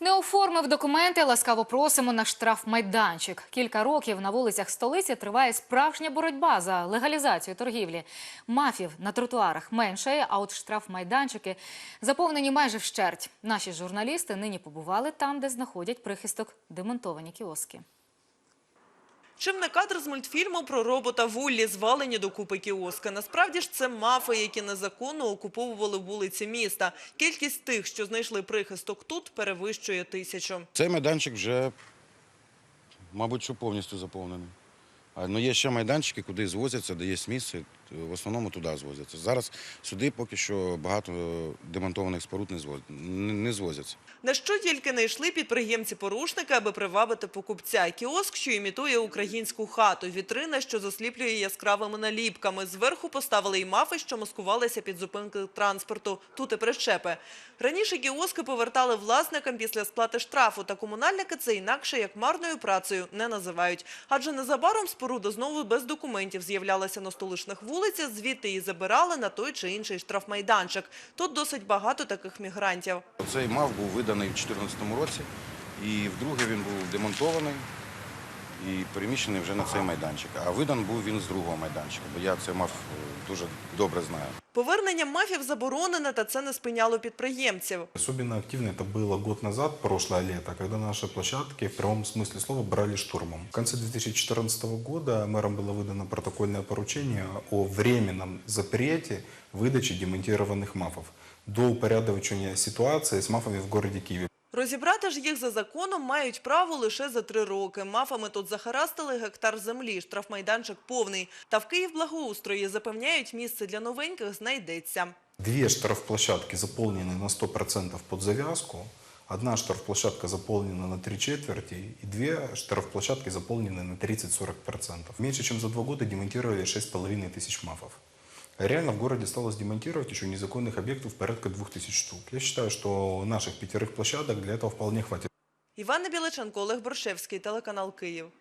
Не оформив документи, ласкаво просимо на штрафмайданчик. Кілька років на вулицях столиці триває справжня боротьба за легалізацію торгівлі. Мафів на тротуарах меншає, а от штрафмайданчики заповнені майже вщерть. Наші журналісти нині побували там, де знаходять прихисток демонтовані кіоски. Чим не кадр з мультфільму про робота Вуллі, звалені до купи кіоска. Насправді ж це мафи, які незаконно окуповували вулиці міста. Кількість тих, що знайшли прихисток тут, перевищує тисячу. Цей майданчик вже, мабуть, повністю заповнений. Ну, є ще майданчики, куди звозяться, де є місце. В основному туди звозяться. Зараз сюди поки що багато демонтованих споруд не звоз- не- звозяться. На що тільки не йшли підприємці-порушники, аби привабити покупця. Кіоск, що імітує українську хату, вітрина, що засліплює яскравими наліпками. Зверху поставили й мафи, що маскувалися під зупинки транспорту. Тут і прищепи. Раніше кіоски повертали власникам після сплати штрафу, та комунальники це інакше як марною працею не називають. Адже незабаром споруда знову без документів з'являлася на столичних вулицях, звідти її забирали на той чи інший штрафмайданчик. Тут досить багато таких мігрантів. Цей мав був виданий у 2014 році, і вдруге він був демонтований і переміщений вже на цей майданчик. А видан був він з другого майданчика, бо я цей мав е, дуже добре знаю. Повернення мафів заборонене, та це не спиняло підприємців. Особенно активно это было год назад, прошлое лето, когда наши площадки в прямом смысле слова брали штурмом. В конце 2014 года мэром было выдано протокольное поручение о временном запрете выдачи демонтированных мафов до упорядочения ситуации с мафами в городе Киеве. Розібрати ж їх за законом мають право лише за три роки. Мафами тут захарастили гектар землі, штрафмайданчик повний. Та в Київ благоустрої запевняють, місце для новеньких знайдеться. Две штрафплощадки заполнены на 100% под завязку, одна штрафплощадка заполнена на три четверти и две штрафплощадки заполнены на 30-40%. Меньше чем за два года демонтировали 6,5 тысяч мафов. Реально в городе осталось демонтировать еще незаконных объектов порядка 2000 штук. Я считаю, что наших пятерых площадок для этого вполне хватит. Івана Біличенко, Олег Боршевський, телеканал Київ.